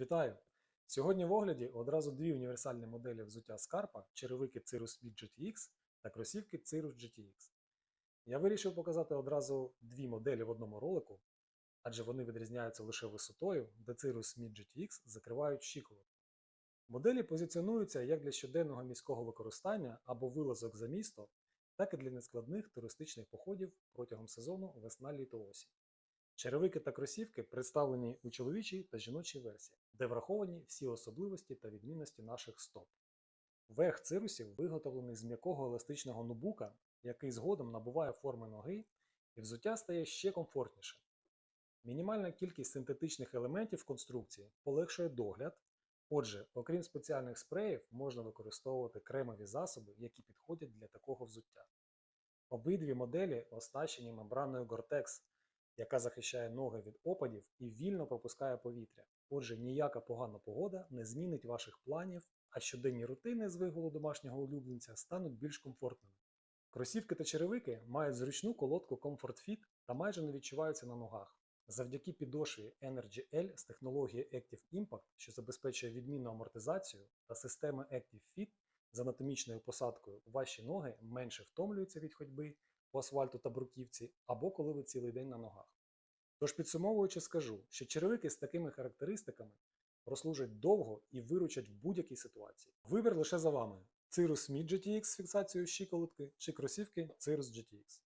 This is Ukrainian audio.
Вітаю! Сьогодні в огляді одразу дві універсальні моделі взуття Scarpa, черевики Cirrus Speed GTX та кросівки Cirrus GTX. Я вирішив показати одразу дві моделі в одному ролику, адже вони відрізняються лише висотою, де Cirrus Speed GTX закривають щиколотку. Моделі позиціонуються як для щоденного міського використання або вилазок за місто, так і для нескладних туристичних походів протягом сезону весна-літо осінь. Черевики та кросівки представлені у чоловічій та жіночій версії, де враховані всі особливості та відмінності наших стоп. Верх цирусів виготовлений з м'якого еластичного нубука, який згодом набуває форми ноги, і взуття стає ще комфортнішим. Мінімальна кількість синтетичних елементів конструкції полегшує догляд. Отже, окрім спеціальних спреїв, можна використовувати кремові засоби, які підходять для такого взуття. Обидві моделі оснащені мембраною Gore-Tex, яка захищає ноги від опадів і вільно пропускає повітря. Отже, ніяка погана погода не змінить ваших планів, а щоденні рутини з вигулу домашнього улюбленця стануть більш комфортними. Кросівки та черевики мають зручну колодку Comfort Fit та майже не відчуваються на ногах. Завдяки підошві Energy L з технології Active Impact, що забезпечує відмінну амортизацію, та системи Active Fit з анатомічною посадкою, ваші ноги менше втомлюються від ходьби по асфальту та бруківці або коли ви цілий день на ногах. Тож підсумовуючи, скажу, що черевики з такими характеристиками прослужать довго і виручать в будь-якій ситуації. Вибір лише за вами: Cirrus Mid GTX з фіксацією щиколотки чи кросівки Cirrus GTX.